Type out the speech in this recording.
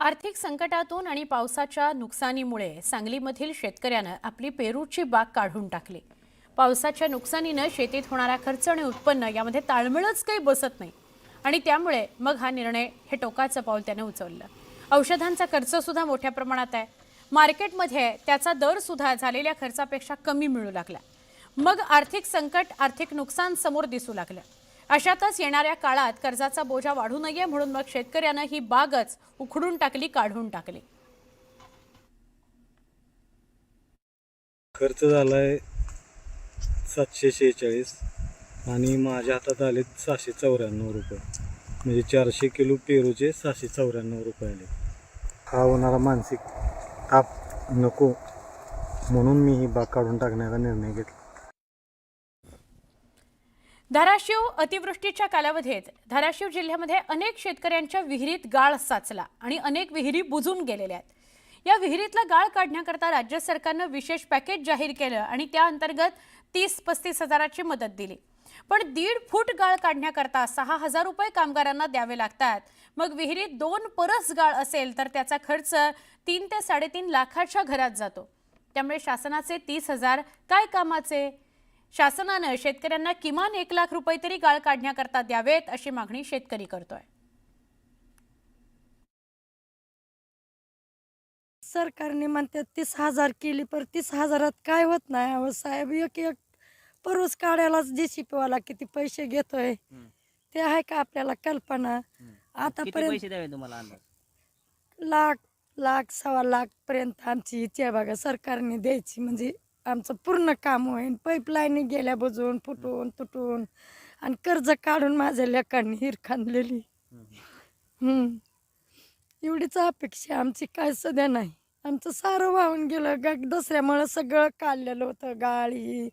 आर्थिक संकटातून आणि पावसाच्या नुकसानीमुळे सांगलीमधील शेतकऱ्यानं आपली पेरूची बाग काढून टाकली. पावसाच्या नुकसानीनं शेतीत होणारा खर्च आणि उत्पन्न यामध्ये ताळमेळच काही बसत नाही. आणि त्यामुळे मग हा निर्णय हे टोकाचं पाऊल त्यानं उचललं. औषधांचा खर्चसुद्धा मोठ्या प्रमाणात आहे. मार्केटमध्ये त्याचा दरसुद्धा झालेल्या खर्चापेक्षा कमी मिळू लागला. मग आर्थिक संकट आर्थिक नुकसान समोर दिसू लागलं. अशातच येणाऱ्या काळात कर्जाचा बोजा वाढू नये म्हणून मग शेतकऱ्यानं ही बागच उखडून टाकली काढून टाकली. खर्च झालाय सातशे शेहेचाळीस आणि माझ्या हातात आले सहाशे चौऱ्याण्णव रुपये. म्हणजे चारशे किलो पेरूचे सहाशे चौऱ्याण्णव रुपये आले. हा होणारा मानसिक ताप नको म्हणून मी ही बाग काढून टाकण्याचा निर्णय घेतला. धाराशिव अतिवृष्टीच्या कालावधीत धाराशिव जिल्ह्यामध्ये अनेक शेतकऱ्यांच्या विहिरीत गाळ साचला आणि अनेक विहिरी बुजून गेलेल्या आहेत. या विहिरीतला गाळ काढण्याकरता राज्य सरकारनं विशेष पॅकेज जाहीर केलं आणि त्या अंतर्गत तीस पस्तीस हजाराची मदत दिली. पण दीड फूट गाळ काढण्याकरता सहा हजार रुपये कामगारांना द्यावे लागतात. मग विहिरीत दोन परस गाळ असेल तर त्याचा खर्च तीन ते साडेतीन लाखाच्या घरात जातो. त्यामुळे शासनाचे तीस हजार काय कामाचे? शासनानं शेतकऱ्यांना किमान एक लाख रुपये तरी गाळ काढण्याकरता द्यावेत अशी मागणी शेतकरी करतोय. सरकारने म्हणते तीस हजार केली पर तीस हजारात काय होत नाही अहो साहेब. एक एक परूस काढायलाच जे शिपवाला किती पैसे घेतोय. ते आहे का आपल्याला कल्पना? किती आतापर्यंत पैसे द्यावे तुम्हाला अंदाज? लाख लाख सव्वा लाख पर्यंत आमची इच्छा आहे बघा सरकारने द्यायची. म्हणजे आमचं पूर्ण काम होईल पाईपलाईन गेल्या बुजून फुटून तुटून आणि कर्ज काढून माझ्या लेकांनी हिर खांदलेली. हम्म. एवढीच अपेक्षा आमची काय सध्या नाही. आमचं सारं वाहून गेलं. ग दसऱ्यामुळं सगळं काढलेलं होतं. गाळी